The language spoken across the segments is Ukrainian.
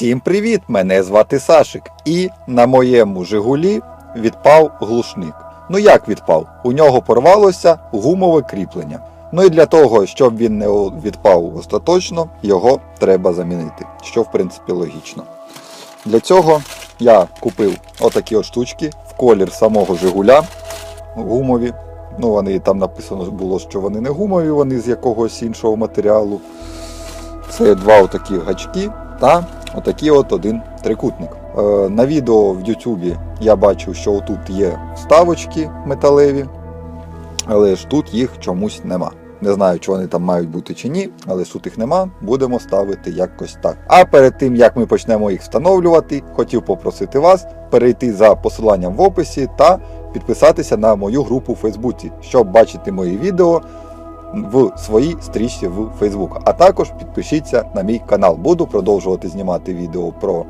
Всім привіт! Мене звати Сашик. І на моєму Жигулі відпав глушник. Ну як відпав? У нього порвалося гумове кріплення. Ну і для того, щоб він не відпав остаточно, його треба замінити, що в принципі логічно. Для цього я купив отакі от штучки в колір самого Жигуля гумові. Ну, вони там написано було, що вони не гумові, вони з якогось іншого матеріалу. Це два отакі гачки та отакий от один трикутник. Е, на відео в Ютубі я бачив, що тут є вставочки металеві, але ж тут їх чомусь нема. Не знаю, чи вони там мають бути чи ні, але тут їх нема, будемо ставити якось так. А перед тим як ми почнемо їх встановлювати, хотів попросити вас перейти за посиланням в описі та підписатися на мою групу у Фейсбуці, щоб бачити мої відео в своїй стрічці в Facebook. А також підпишіться на мій канал. Буду продовжувати знімати відео про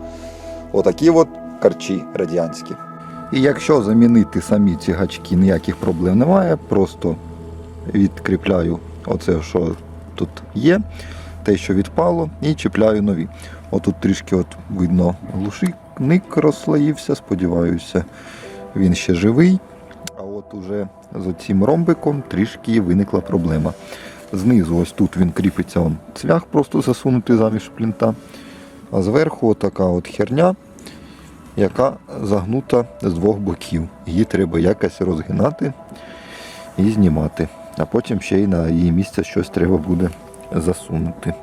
отакі от карчі радянські. І якщо замінити самі ці гачки, ніяких проблем немає, просто відкріпляю оце, що тут є, те, що відпало, і чіпляю нові. Отут трішки от видно глушник розслоївся, сподіваюся, він ще живий. Уже з цим ромбиком трішки виникла проблема. Знизу ось тут він кріпиться, он цвях просто засунути заміж плінта. А зверху отака от херня, яка загнута з двох боків. Її треба якось розгинати і знімати. А потім ще й на її місце щось треба буде засунути.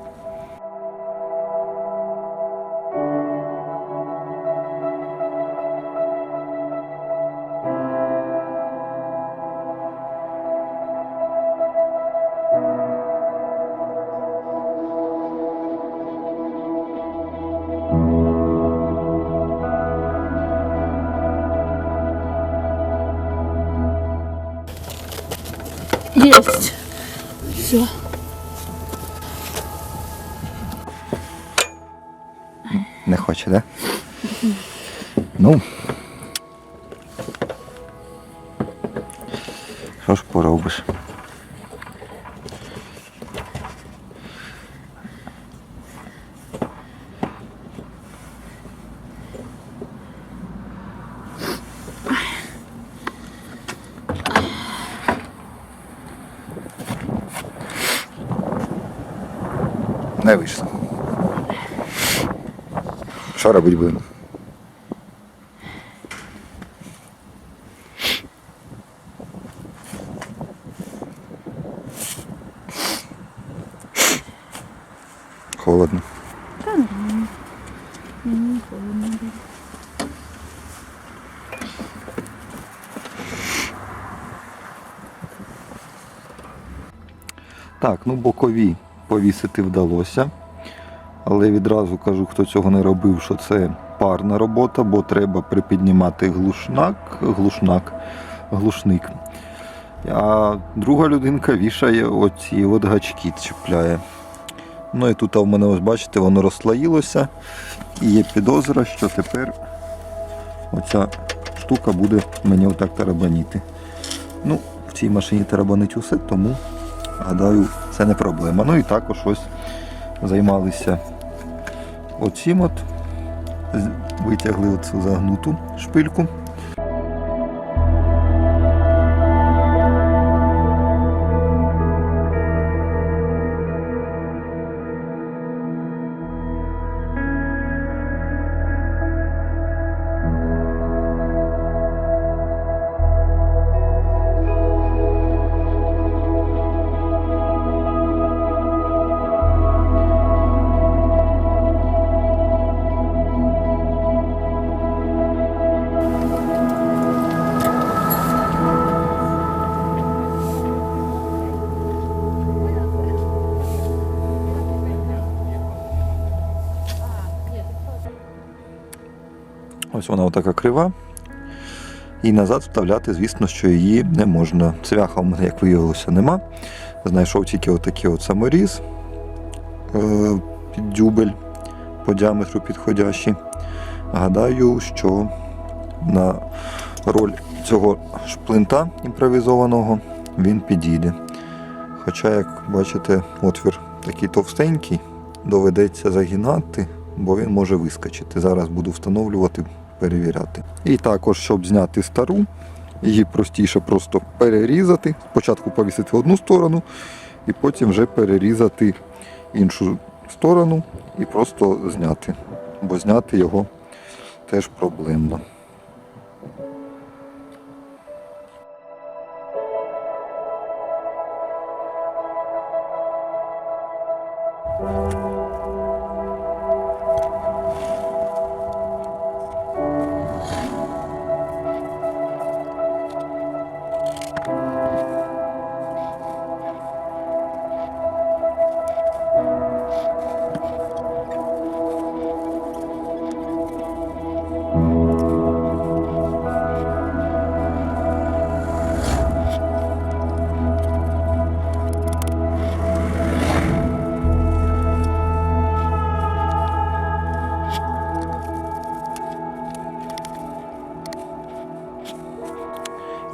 Есть. Все. Не хоче, да? Ну. Що ж поробиш? Не вийшло. Що робити будемо? Холодно. Так, ну бокові повісити вдалося. Але відразу кажу, хто цього не робив, що це парна робота, бо треба припіднімати глушнак, глушнак, глушник. А друга людинка вішає оці от гачки чіпляє. Ну і тут а в мене, ось бачите, воно розслоїлося. І є підозра, що тепер оця штука буде мені отак тарабаніти. Ну, в цій машині тарабанить усе, тому гадаю, це не проблема. Ну і також ось займалися оцім от, витягли оцю загнуту шпильку. Ось вона отака крива. І назад вставляти, звісно, що її не можна. Цвяха в мене, як виявилося, нема. Знайшов тільки отакий от саморіз е, під дюбель по діаметру підходящий. Гадаю, що на роль цього шплинта імпровізованого він підійде. Хоча, як бачите, отвір такий товстенький, доведеться загинати бо він може вискочити. Зараз буду встановлювати, перевіряти. І також, щоб зняти стару, її простіше просто перерізати. Спочатку повісити в одну сторону, і потім вже перерізати іншу сторону і просто зняти. Бо зняти його теж проблемно.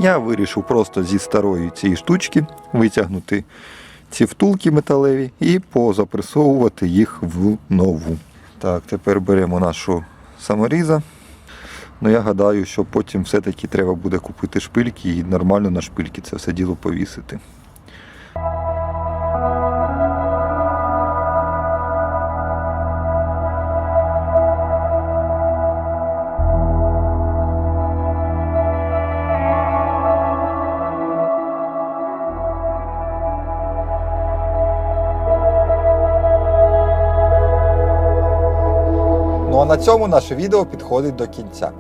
Я вирішив просто зі старої цієї штучки витягнути ці втулки металеві і позапресовувати їх в нову. Так, тепер беремо нашу саморіза. Ну я гадаю, що потім все-таки треба буде купити шпильки і нормально на шпильки це все діло повісити. А на цьому наше відео підходить до кінця.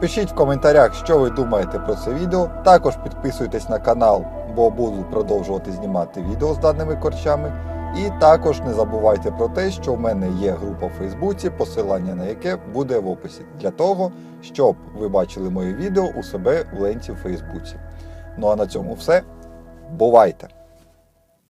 Пишіть в коментарях, що ви думаєте про це відео. Також підписуйтесь на канал, бо буду продовжувати знімати відео з даними корчами. І також не забувайте про те, що в мене є група в Фейсбуці, посилання на яке буде в описі, для того, щоб ви бачили моє відео у себе в ленті в Фейсбуці. Ну а на цьому все. Бувайте!